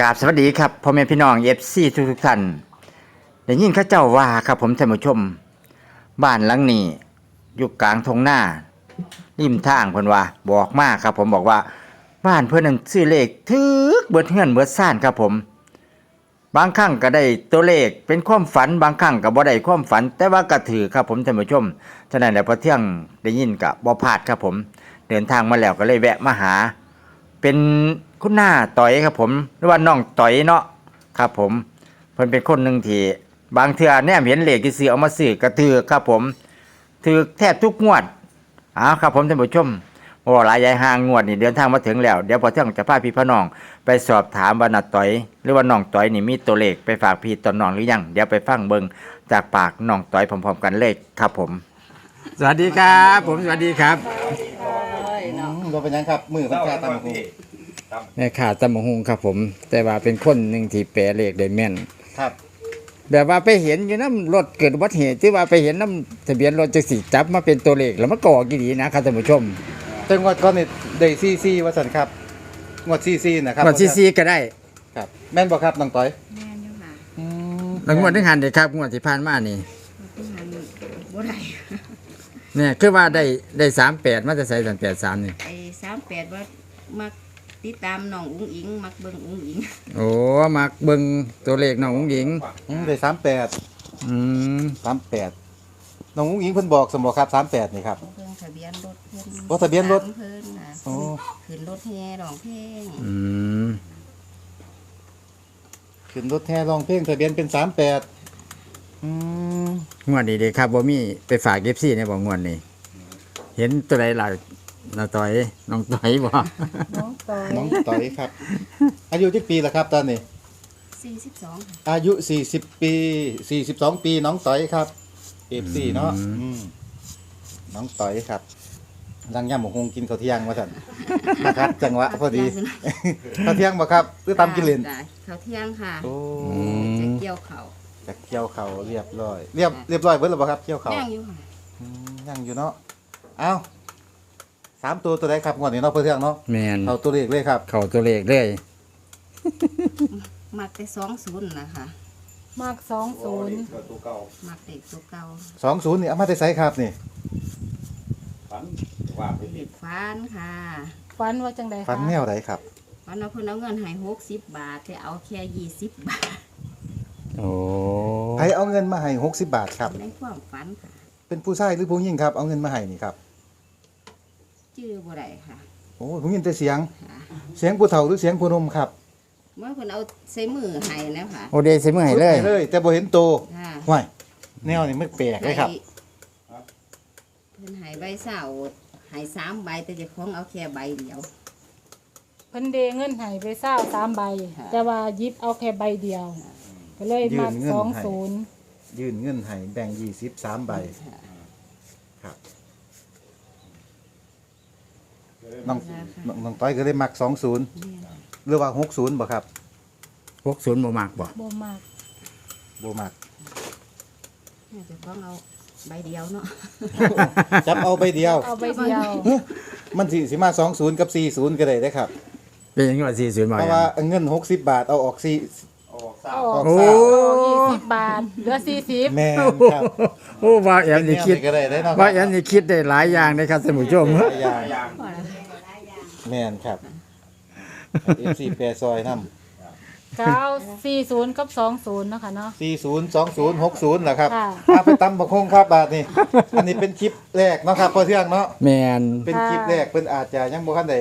กราบสวัสดีครับพ่อแม่พี่น้องเอฟซีทุกทุกท่านได้ยินข้าเจ้าว่าครับผมท่านผู้ชม บ้านหลังนี้อยู่กลางทงหน้าริมทางเพิ่นว่าบอกมากครับผมบอกว่า บ้านเพิ่นนั้นซื้อเลขถึกเบิดเฮือนเบิดซ่านครับผม บางครั้งก็ได้ตัวเลขเป็นความฝันบางครั้งก็บ่ได้ความฝัน แต่ว่าก็ถือครับผมท่านผู้ชมฉะนั้นแล้วพอเที่ยงได้ยินก็บ่พลาดครับผม เดินทางมาแล้วก็เลยแวะมาหา เป็นคุณหน้าต่อยครับผมหรือว่าน้องต่อยเนาะครับผมเพิ่นเป็นคนหนึ่งที่บางเทื่อแนมเห็นเหล็กที่ซื้อเอามาซื้อกระถือครับผมถือแทบทุกงวดอ้าวครับผมท่านผู้ชมโอ้หลายยายห่างงวดนี่เดินทางมาถึงแล้ว เดี๋ยวพอเที่ยงจะพาพี่พ่อน้อง ไปสอบถามว่านาต่อย หรือว่าน้องต่อยนี่มีตัวเลขไปฝากพี่ตอนน้องหรือยังเดี๋ยวไปฟังเบิงจากปากน้องต่อยพร้อมๆกันเลขครับผม สวัสดีครับ ผมสวัสดีครับ เราเป็นยังครับ มือพันแค่ตามหูแม่ข่าตำมะฮุงครับผม แต่ว่าเป็นคนหนึ่งที่แปลเลขได้แม่น ครับ แบบว่าไปเห็นอยู่น้ำรถเกิดอุบัติเหตุที่ว่าไปเห็นน้ำทะเบียนรถจักสีจับมาเป็นตัวเลขแล้วมันก็ออกกี่ดีนะครับท่านผู้ชมจังหวัดก้อนนี่ได้ซีซีวัสันครับ งวดซีซีนะครับงวดซีซีก็ได้ครับ แม่นบอกครับน้องต้อยแม่นอยู่ค่ะอืมแล้วงวดที่หันเด็ครับงวดที่ผ่านมานี่ที่หันบ่ได้เนี่ยคือว่าได้ได้สามแปดมาจะใส่สามแปดสามนี่ไอ้สามแปด ว่ามักติดตามน้องอุ้งอิง มักเบิ่งอุ้งอิงโอ้มักเบิ่งตัวเลขน้องอุ้งหญิง อืมได้สามแปดอืมสามแปดน้องอุ้งอิงเพิ่นบอกสมบอกครับสามแปดนี่ครับ เบิ่งทะเบียนรถเพิ่นโอ้ทะเบียนรถ ตามเพิ่นน่ะโอ้ขึ้นรถแห่ร้องเพลงอืมขึ้นรถแห่ร้องเพลงทะเบียนเป็นสามแปดอืมงวดนี้เด็ครับบ่มีไปฝากเอฟซีในบ่งวดนี้ เห็นตัวใดล่ะ นาต่อยน้องต่อยบ่น้องต่อยน้องต้อยครับ อายุที่ปีละครับตอนนี้42ค่ะอายุ40ปี42ปีน้องต้อยครับเอฟซีเนาะอืมน้องต้อยครับรังย่ำหมกฮงกินข้าวเที่ยงมาสั่นนะครับ จังหวะพอดีข้าวเที่ยงบ่ครับหรือตำกินเหลนจ้ะข้าวเที่ยงค่ะโอ้จะเกี่ยวข้าวจะเกี่ยวเขาวเรียบร้อย เรียบเรียบร้อยเบิดแล้วบ่ครับเกี่ยวเขาวย่างอยู่ค่ะอืมยังอยู่เนาะเอ้า สามตัวตัวใดครับงวดนี้เนาะเพื่อเที่ยงเนาะแมนเอาตัวเลขเลยครับเข้าตัวเลขเลยมักแต่20นะคะมากสองศูนย์มักเด็กตัวเก่า20นี่เอามาได้ไสครับนี่เด็กฟันค่ะฝันว่าจังใดคะฟันแนวใดครับวันนั้นเพิ่นเอาเงินให้60บาทแต่เอาแค่20บาทโอ้ใครเอาเงินมาให้60บาทครับในความฝันค่ะเป็นผู้ชายหรือผู้หญิงครับ เอาเงินมาให้นี่ครับ ชื่อบ่ได้ค่ะโอ้ผมยินแต่เสียง ค่ะเสียงผู้เฒ่าหรือเสียงผู้หนมครับเมื่อเพิ่นเอาใส่มือให้แล้วค่ะโอเดซิมือให้เลย เลย แต่บ่เห็นโตค่ะห้วยแนวนี่มันแปลกเลยครับ ให้เพิ่นให้ใบเศร้าให้สามใบแต่เจ้าของเอาแค่ใบเดียว เพิ่นเดเงินให้ไปเศร้าสามใบ ค่ะ แต่ว่าหยิบเอาแค่ใบเดียว ก็เลยมายื่นเงินสองให้ศูนย์ยื่นเงินให้แบ่ง20 3ใบครับ น้องน้องน้องต้อยก็เลยมัก20หรือว่า60บ่ครับพวกศูนย์บ่มากบ่บ่มากบ่มักเจ้าของเอาใบเดียวเนาะจับเอาใบเดียว เอาใบเดียวมันสิสิมา20กับ40ก็ได้เด้อครับ เป็นยังไงว่าสี่ศูนย์บ่เพราะว่าเงิน60บาทเอาออก4เอาออกโอ้เอายี่สิบบาทเหลือสี่สิบแม่นครับโอ้ว่าแอมนี่คิดก็ได้ได้เนาะว่าแอมนี่คิดได้หลายอย่างนะครับท่านผู้ชม หลายอย่างแม่นครับ FC แปรซอยนำเก้าสี่ศูนย์กับสองศูนย์เนาะค่ะเนาะ40 20 60เหรอครับค่ะมาไปตำบักคงครับบาทนี่อันนี้เป็นคลิปแรกเนาะครับพอเที่ยงเนาะแมนเป็นคลิปแรกเพิ่นอาจจะยังบ่ทันได้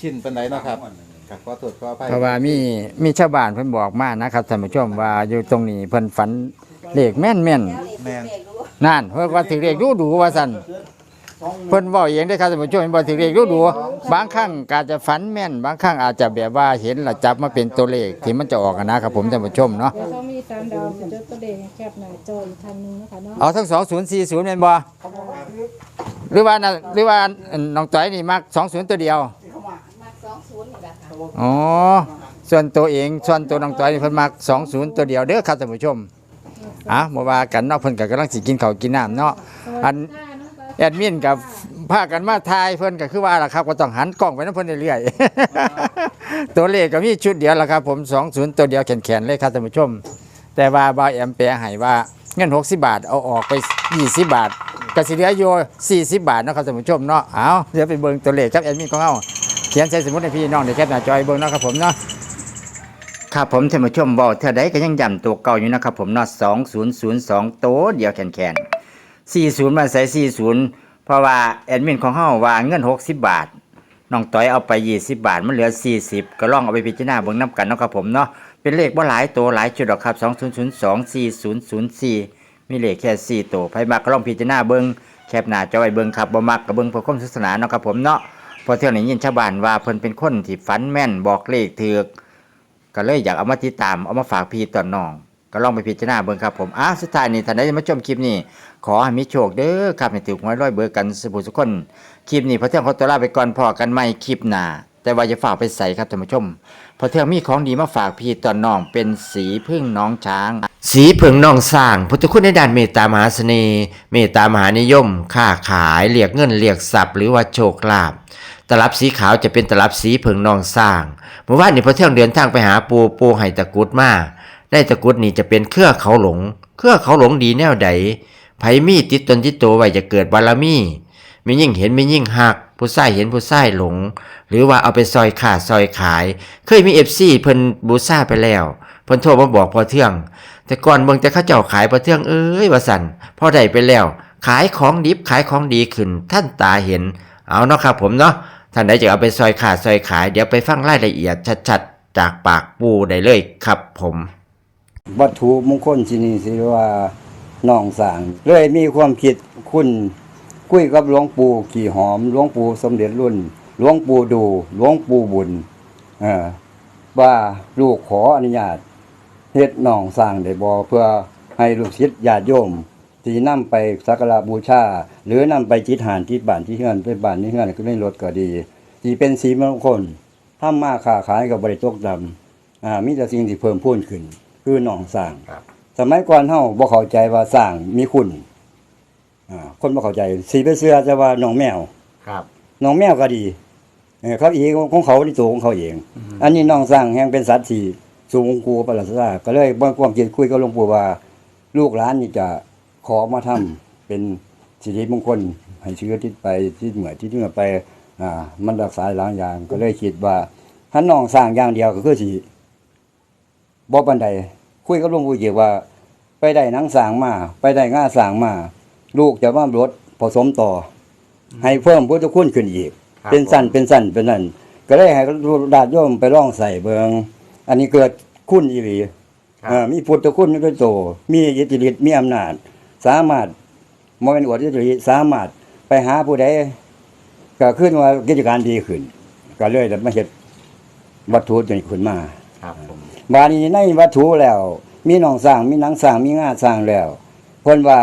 ชินปานใดเนาะครับครับขอโทษขออภัยเพราะว่ามีมีชาวบ้านเพิ่นบอกมานะครับท่านผู้ชมว่าอยู่ตรงนี้เพิ่นฝันเลขแม่นแม่นแม่นๆนั่นเพิ่นว่าถือเลขดูดูว่าซั่น เพิ่นเว้าเองได้อครับท่านผู้ชมเพิ่นบ่ถือเลขดูดูบางครั้งก็อาจจะฝันแม่น บางครั้งอาจจะแบบว่าเห็นแล้วจับมาเป็นตัวเลขที่มันจะออกอะนะครับผมท่านผู้ชมเนาะเดี๋ยวเขามีสามดาวจะจดตัวเด็กแคบหน้าจออีกทันหนึงนะคะเนาะเอาทั้ง 2040แม่นบ่หรือว่าน่ะหรือว่าน้องต้อยนี่มัก20 ตัวเดียวมัก20นี่แหละค่ะอ๋อส่วนตัวเองส่วนตัวน้องต้อยนี่เพิ่นมัก20 ตัวเดียวเด้อครับท่านผู้ชมอะบ่ว่ากันเนาะเพิ่นก็กำลังสิกินข้าวกินน้ำเนาะอันค่ะน้องไป แอดมินกับพากันมาทายเพิ่นก็คือว่าล่ะครับก็ต้องหันกล้องไปนำเพิ่นเรื่อยๆ ตัวเลขก็มีชุดเดียวล่ะครับผม20ตัวเดียวแขนๆเลยครับท่านผู้ชม แต่ว่าบาวแอมแปลให้ว่าเงิน60 บาทเอาออกไป 20 บาทก็สิเหลืออยู่40 บาทเนาะครับท่านผู้ชมเนาะเอาเดี๋ยวไปเบิ่งตัวเลขครับแอดมินของเฮาเขียนใส่สมุดให้พี่น้องได้แคปหน้าจอยเบิ่งเนาะครับผมเนาะครับผมท่านผู้ชมเว้าเท่าใดก็ยังย้ำตัวเก่าอยู่นะครับผมเนาะ2002ตัวเดียวแขนๆ 40มาใส่40 เพราะว่าแอดมินของเฮาว่าเงิน 60 บาทน้องต้อยเอาไป 20 บาท มันเหลือ 40 ก็ลองเอาไปพิจารณาเบิ่งน้ำกันเนาะครับผมเนาะเป็นเลขบ่หลายตัวหลายชุดหรอกครับ 2002 4004 มีเลขแค่ 4 ตัวไผมักก็ลองพิจารณาเบิ่งแคปหน้าจอไว้เบิ่งครับบ่มักก็เบิ่งเพื่อความสนุกสนานเนาะครับผมเนาะพอเที่ยวนี้ยินชาวบ้านว่าเพิ่นเป็นคนที่ฝันแม่นบอกเลขถูกก็เลยอยากเอามาติดตามเอามาฝากพี่ตอนน้อง ก็ลองไปพิจารณาเบิ่งครับผมอ้าวสุดท้ายนี้ท่านใดจะมาชมคลิปนี้ ขอให้มีโชคเด้อครับให้ถูกหวยร้อยเบอร์กันสุขสุขคน คลิปนี้พอเที่ยงขอตัวลาไปก่อนพอกันใหม่คลิปหน้าแต่ว่าจะฝากไปใส่ครับท่านผู้ชมพอเที่ยงมีของดีมาฝากพี่ตอนน้องเป็นสีพึ่งน้องช้าง สีพึ่งน้องสร้าง พุทธคุณในด้านเมตตามหาเสน่ห์เมตตามหานิยม ค้าขายเรียกเงินเรียกทรัพย์หรือว่าโชคลาภตลับสีขาวจะเป็นตลับสีพึ่งน้องสร้างเมื่อวานนี้พอเที่ยงเดินทางไปหาปูปูไห้ตะกุดมา ได้ตะกุดนี่จะเป็นเครือเขาหลง เครือเขาหลงดีแนวใดไผมีติดตนติดตัวไว้จะเกิดบารมีมียิ่งเห็นมียิ่งหัก ผู้ใส่เห็นผู้ใส่หลง หรือว่าเอาไปซอยขาดซอยขาย เคยมีเอฟซีเพิ่นบูซ่าไปแล้วเพิ่นโทรมาบอกพอเทื่อง แต่ก่อนเบิ่งแต่เข้าเจ้าขายพอเทื่องเอ้ยว่าสั่นพอได้ไปแล้ว ขายของดิบขายของดีขึ้น ท่านตาเห็น เอาเนาะครับผมเนาะท่านใดจะเอาไปซอยขาดซอยขาย เดี๋ยวไปฟังรายละเอียดชัดๆจากปากปูได้เลยครับผม วัตถุมงคลที่นี่สิว่าน้องสาง เลยมีความคิดคุณคุยกับหลวงปู่ขี่หอมหลวงปู่สมเด็จรุ่นหลวงปู่ดูหลวงปู่บุญอว่าลูกขออนุญาตเฮ็ดน้องสร้างได้บ่เพื่อให้ลูกศิษย์ญาติโยมที่นำไปสักการะบูชา หรือนำไปจิตหานที่บ้านที่เฮือนไปบ้านที่เฮือนก็ได้รถก็ดีที่เป็นสีมงคลทำมาค้าขายกับบริตกดำอ่ามีแต่สิ่งที่เพิ่มพูนขึ้น คือน้องสร้างสมัยก่อนเฮาบ่เข้าใจว่าสร้างมีคุณอ่าคนบ่เข้าใจสีไปเสื้อจะว่าน้องแมวครับน้องแมวก็ดีเออเขาอีกของเขาที่ตัวของเขาเอง อันนี้น้องสร้างแห่งเป็นสัตว์ที่สูงกูประหลาดซาก็เลยบ่ความคิดคุยกับหลวงปู่ว่า ลูกหลานนี่จะขอมาทำเป็นสิริมงคลให้เชื้อที่ไปที่เหมือที่เหนือไปอ่ามันรักษาหลายอย่างก็เลยคิดว่าถ้าน้องสร้างอย่างเดียวก็คือสิ บ่ปานใดคุยกับหลวงปู่เกี่ยวว่า ไปได้หนังสร้างมา ไปได้ง่าสร้างมา ลูกจะว่ารถผสมต่ออให้เพิ่มพุทธคุณขึ้นอีก ครับเป็นสั้นเป็นสั้นเป็นนั่นก็เลยให้ดาดโยมไปร่องใส่เบิงอันนี้เกิดคุณอีหลีครับอ่ามีพุทธคุณด้วยโตมีอิทธิฤทธิ์มีอำนาจ สามารถมเป็นอวดอิทธิฤทธิ์สามารถไปหาผู้ใดก็ขึ้นว่ากิจการดีขึ้น ก็เลยได้มาเฮ็ดวัตถุตัวนี้ขึ้นมา ครับผมบาดนี้ในวัตถุแล้ว มีหนองสร้างมีหนังสร้างมีงาสร้างแล้วเพิ่นว่า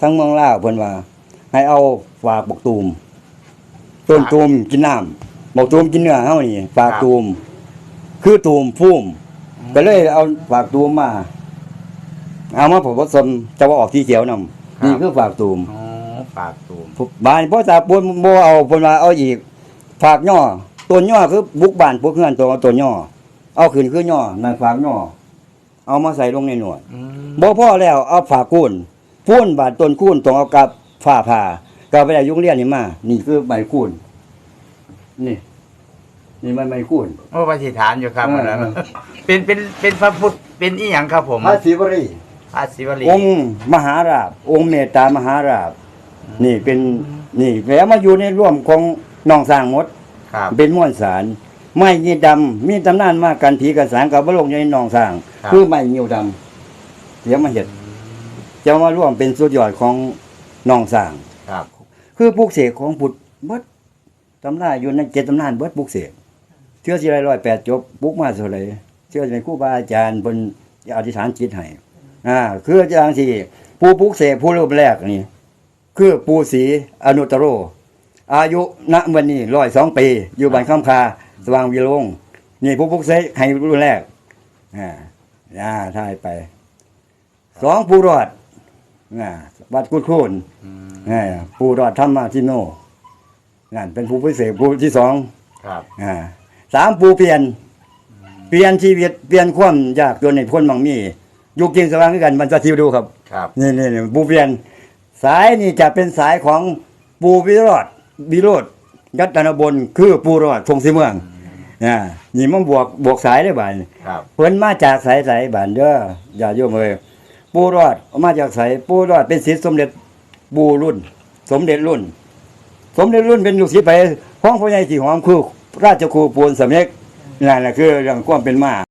ทั้งเมืองลาวเพิ่นว่า ให้เอาฝากบกตูมต้นตูมกินน้ำบกตูมกินเนื้อเฮานี่ฝากตูม คือตูมพุ่มก็เลยเอาฝากตูมมา เอามาผมผสมจะว่าออกที่เขียวนำนี่คือฝากตูมอ๋อปากตูมบานพ่อตาปนบ่เอาเพิ่นว่าเอาอีกฝากย่อต้นย่อคือบุกบ้านพวกเฮือนตัวต้นย่อ เอาขึ้นคือย่อนั่นฝากย่อเอามาใส่ลงในหนวดอืมบ่พอแล้วเอาฝากคูนพูนบาดต้นคูนต้องเอากับฝ้าผ่าก็เอาไปได้ยุงเรียนนี่มานี่คือใบคูนนี่ นี่มันใบคูนโอ้ปฏิฐานอยู่ครับเอออันนั้นเป็นเป็นเป็นพระพุทธเป็นอีหยังครับผมพระศิวรีพระศิวลีองค์มหาราบ องค์เมตตามหาราบ นี่เป็นนี่แล้วมาอยู่ในร่วมของน้องสร้างหมดครับเป็นม้วนสาร ไม้ยีดำมีตำนานมากกันผีกันสางกับบลงอยู่ในหนองสร้าง ครับ คือไม้เหี่ยวดำเดี๋ยวมาเห็ดจะมาร่วมเป็นสุดยอดของหนองสร้าง ครับ คือปลูกเสกของพุทธเบิดตำนานอยู่ในเจ็ดตำนานเบิดปลูกเสกเชื่อสิไรร้อยแปดจบปลูกมาเท่าไหรเชื่อสิเป็นครูบาอาจารย์เพิ่นอธิษฐานจิตให้อ่าคืออาจารย์สิผู้ปลูกเสกผู้รูปแรกนี่ คือปู่ศรีอนุตตโร อายุณวันนี้ร้อยสองปี อยู่บ้านข้ามคา สว่างวิโรงนี่ผู้พุกเสกให้รุ่นแรกอ่าอ่าทายไป สองผู้รอดอ่าวัดกุดคูนอ่าผู้รอดธรรมาทิโนนั่นเป็นผู้พิเศษผู้ที่สองครับอ่าสามปูเปลี่ยน เปลี่ยนชีวิตเปลี่ยนความยากจนในพ้นบางมีอยู่กินสว่างด้วยกันมันจะทิวดูครับครับนี่นี่นี่ปูเปลี่ยนสายนี่จะเป็นสายของปูวิโรธวิโรธยัตนบนคือปูรอดพงศรีเมือง อ่านี่มันบวกบวกสายได้บ่ายครับเพิ่นมาจากสายสายบ้านเด้ออย่าโยมเอ้ยปูรอดมาจากสายปูรอดเป็นศิษย์สมเด็จปูรุ่น สมเด็จรุ่น สมเด็จรุ่นเป็นลูกศิษย์ไปห้องพ่อใหญ่ที่หอมคือราชครูปูนสำเร็จนั่นแหละคือเรื่องความเป็นมา